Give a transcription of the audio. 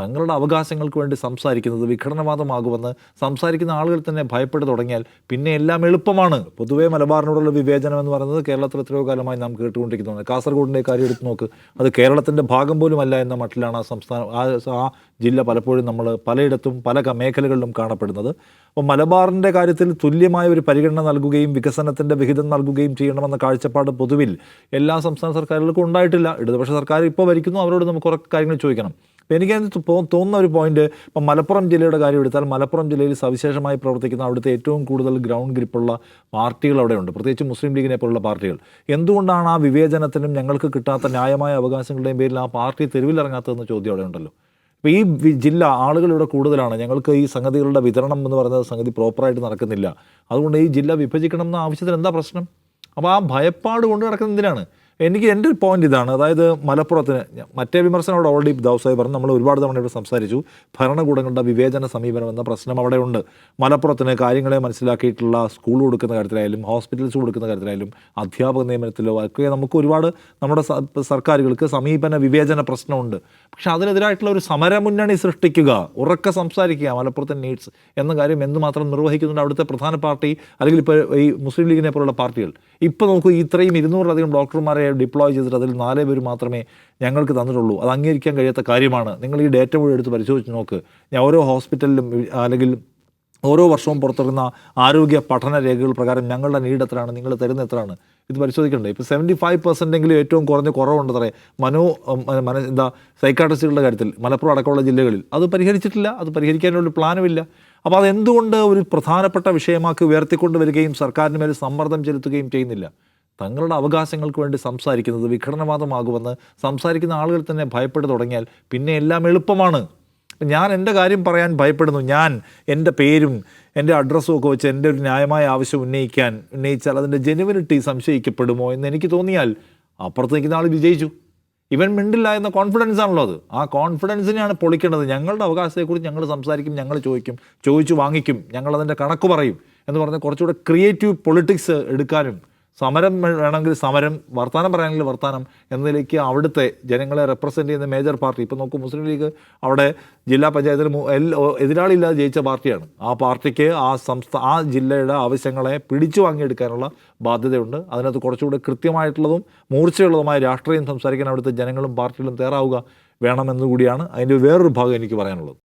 തങ്ങളുടെ അവകാശങ്ങൾക്ക് വേണ്ടി സംസാരിക്കുന്നത് വിഘടനവാദമാകുമെന്ന് സംസാരിക്കുന്ന ആളുകൾ തന്നെ ഭയപ്പെട്ടു തുടങ്ങിയാൽ പിന്നെ എല്ലാം എളുപ്പമാണ്. പൊതുവേ മലബാറിനോടുള്ള വിവേചനം എന്ന് പറയുന്നത് കേരളത്തിൽ എത്രയോ കാലമായി നാം കേട്ടുകൊണ്ടിരിക്കുന്നതാണ്. കാസർഗോഡിന്റെ കാര്യം എടുത്ത് നോക്ക്. അത് കേരളത്തിന്റെ ഭാഗം പോലുമല്ല എന്ന മട്ടിലാണ് ആ സംസ്ഥാനം ആ ജില്ല പലപ്പോഴും നമ്മൾ പലയിടത്തും പല മേഖലകളിലും കാണപ്പെടുന്നത്. അപ്പോൾ മലബാറിന്റെ കാര്യത്തിൽ തുല്യമായ ഒരു പരിഗണന നൽകുകയും വികസനത്തിന്റെ വിഹിതം നൽകുകയും ചെയ്യണമെന്ന കാഴ്ചപ്പാട് പൊതുവിൽ എല്ലാ സംസ്ഥാന സർക്കാരുകൾക്കും ഉണ്ടായിട്ടില്ല. ഇടതുപക്ഷ സർക്കാർ ഇപ്പോൾ ഭരിക്കുന്നു. അവരോട് നമുക്ക് കുറേ കാര്യങ്ങൾ ചോദിക്കണം. അപ്പോൾ എനിക്കതിന് തോന്നുന്ന ഒരു പോയിന്റ് ഇപ്പം മലപ്പുറം ജില്ലയുടെ കാര്യം എടുത്താൽ മലപ്പുറം ജില്ലയിൽ സവിശേഷമായി പ്രവർത്തിക്കുന്ന അവിടുത്തെ ഏറ്റവും കൂടുതൽ ഗ്രൗണ്ട് ഗ്രിപ്പുള്ള പാർട്ടികൾ അവിടെയുണ്ട്. പ്രത്യേകിച്ച് മുസ്ലിം ലീഗിനെ പോലുള്ള പാർട്ടികൾ. എന്തുകൊണ്ടാണ് ആ വിവേചനത്തിനും ഞങ്ങൾക്ക് കിട്ടാത്ത ന്യായമായ അവകാശങ്ങളുടെയും പേരിൽ ആ പാർട്ടി തെരുവിലിറങ്ങാത്തതെന്ന ചോദ്യം അവിടെ ഉണ്ടല്ലോ. ഈ ജില്ല ആളുകൾ ഇവിടെ കൂടുതലാണ്. ഞങ്ങൾക്ക് ഈ സംഗതികളുടെ വിതരണം എന്ന് പറയുന്നത് സംഗതി പ്രോപ്പറായിട്ട് നടക്കുന്നില്ല. അതുകൊണ്ട് ഈ ജില്ല വിഭജിക്കണം എന്ന ആവശ്യത്തിന് എന്താ പ്രശ്നം? അപ്പോൾ ആ ഭയപ്പാട് കൊണ്ട് നടക്കുന്നത് എന്തിനാണ്? എനിക്ക് എന്റെ ഒരു പോയിന്റ് ഇതാണ്. അതായത് മലപ്പുറത്തിന് മറ്റേ വിമർശനം അവിടെ ഓൾറെഡി ദൗസായി പറഞ്ഞു നമ്മൾ ഒരുപാട് തവണ ഇവിടെ സംസാരിച്ചു. ഭരണകൂടങ്ങളുടെ വിവേചന സമീപനം എന്ന പ്രശ്നം അവിടെ ഉണ്ട്. മലപ്പുറത്തിന് കാര്യങ്ങളെ മനസ്സിലാക്കിയിട്ടുള്ള സ്കൂൾ കൊടുക്കുന്ന കാര്യത്തിലായാലും ഹോസ്പിറ്റൽസ് കൊടുക്കുന്ന കാര്യത്തിലായാലും അധ്യാപക നിയമനത്തിലോ ഒക്കെ നമുക്ക് ഒരുപാട് നമ്മുടെ സർക്കാരുകൾക്ക് സമീപന വിവേചന പ്രശ്നമുണ്ട്. പക്ഷെ അതിനെതിരായിട്ടുള്ള ഒരു സമരമുന്നണി സൃഷ്ടിക്കുക ഉറക്കെ സംസാരിക്കുക മലപ്പുറത്തെ നീഡ്സ് എന്ന കാര്യം എന്തുമാത്രം നിർവഹിക്കുന്നുണ്ട് അവിടുത്തെ പ്രധാന പാർട്ടി അല്ലെങ്കിൽ ഇപ്പോൾ ഈ മുസ്ലിം ലീഗിനെ പോലുള്ള പാർട്ടികൾ. ഇപ്പോൾ നമുക്ക് ഇത്രയും ഇരുന്നൂറിലധികം ഡോക്ടർമാരെ ഡിപ്ലോയ് ചെയ്തിട്ട് അതിൽ നാലേ പേര് മാത്രമേ ഞങ്ങൾക്ക് തന്നിട്ടുള്ളൂ. അത് അംഗീകരിക്കാൻ കഴിയാത്ത കാര്യമാണ്. നിങ്ങൾ ഈ ഡേറ്റ മുഴുവൻ എടുത്ത് പരിശോധിച്ച് നോക്ക്. ഞാൻ ഓരോ ഹോസ്പിറ്റലിലും അല്ലെങ്കിൽ ഓരോ വർഷവും പുറത്തിറങ്ങുന്ന ആരോഗ്യ പഠന രേഖകൾ പ്രകാരം ഞങ്ങളുടെ നീഡ് എത്രയാണ് നിങ്ങൾ തരുന്ന എത്രയാണ് ഇത് പരിശോധിക്കണ്ടേ ഇപ്പോൾ സെവന്റി ഫൈവ് പെർസെന്റെങ്കിലും ഏറ്റവും കുറഞ്ഞ കുറവുണ്ടത്രേ. മനോ മന എന്താ സൈക്കാട്രിസ്റ്റുകളുടെ കാര്യത്തിൽ മലപ്പുറം അടക്കമുള്ള ജില്ലകളിൽ. അത് പരിഹരിച്ചിട്ടില്ല. അത് പരിഹരിക്കാനുള്ള പ്ലാനുമില്ല അപ്പോൾ അതെന്തുകൊണ്ട് ഒരു പ്രധാനപ്പെട്ട വിഷയമാക്കി ഉയർത്തിക്കൊണ്ടുവരികയും സർക്കാരിന് മേൽ സമ്മർദ്ദം ചെലുത്തുകയും ചെയ്യുന്നില്ല? തങ്ങളുടെ അവകാശങ്ങൾക്ക് വേണ്ടി സംസാരിക്കുന്നത് വിഘടനവാദമാകുമെന്ന് സംസാരിക്കുന്ന ആളുകൾ തന്നെ ഭയപ്പെട്ട് തുടങ്ങിയാൽ പിന്നെ എല്ലാം എളുപ്പമാണ്. ഞാൻ എന്റെ കാര്യം പറയാൻ ഭയപ്പെടുന്നു. ഞാൻ എന്റെ പേരും എന്റെ അഡ്രസ്സും ഒക്കെ വെച്ച് എന്റെ ഒരു ന്യായമായ ആവശ്യം ഉന്നയിക്കാൻ ഉന്നയിച്ചാൽ അതിന്റെ ജെനുവിനിറ്റി സംശയിക്കപ്പെടുമോ എന്ന് എനിക്ക് തോന്നിയാൽ അപ്പുറത്ത് നിൽക്കുന്ന ആൾ വിജയിച്ചു. ഇവൻ മിണ്ടില്ല എന്ന കോൺഫിഡൻസ് ആണല്ലോ അത്. ആ കോൺഫിഡൻസിനെയാണ് പൊളിക്കേണ്ടത്. ഞങ്ങളുടെ അവകാശത്തെക്കുറിച്ച് ഞങ്ങൾ സംസാരിക്കും ഞങ്ങൾ ചോദിക്കും ചോദിച്ചു വാങ്ങിക്കും ഞങ്ങളതിന്റെ കണക്ക് പറയും എന്ന് പറഞ്ഞ് കുറച്ചുകൂടെ ക്രിയേറ്റീവ് പൊളിറ്റിക്സ് എടുക്കാനും സമരം വേണമെങ്കിൽ സമരം വർത്തമാനം പറയാനെങ്കിൽ വർത്തമാനം എന്നതിലേക്ക് അവിടുത്തെ ജനങ്ങളെ റെപ്രസെന്റ് ചെയ്യുന്ന മേജർ പാർട്ടി ഇപ്പോൾ നോക്കൂ മുസ്ലിം ലീഗ് അവിടെ ജില്ലാ പഞ്ചായത്തിൽ എതിരാളിയില്ലാതെ ജയിച്ച പാർട്ടിയാണ്. ആ പാർട്ടിക്ക് ആ സംസ്ഥാന ആ ജില്ലയുടെ ആവശ്യങ്ങളെ പിടിച്ചു വാങ്ങിയെടുക്കാനുള്ള ബാധ്യതയുണ്ട്. അതിനകത്ത് കുറച്ചുകൂടെ കൃത്യമായിട്ടുള്ളതും മൂർച്ചയുള്ളതുമായ രാഷ്ട്രീയം സംസാരിക്കാൻ അവിടുത്തെ ജനങ്ങളും പാർട്ടികളും തയ്യാറാവുക വേണമെന്നുകൂടിയാണ് അതിന്റെ വേറൊരു ഭാഗം എനിക്ക് പറയാനുള്ളത്.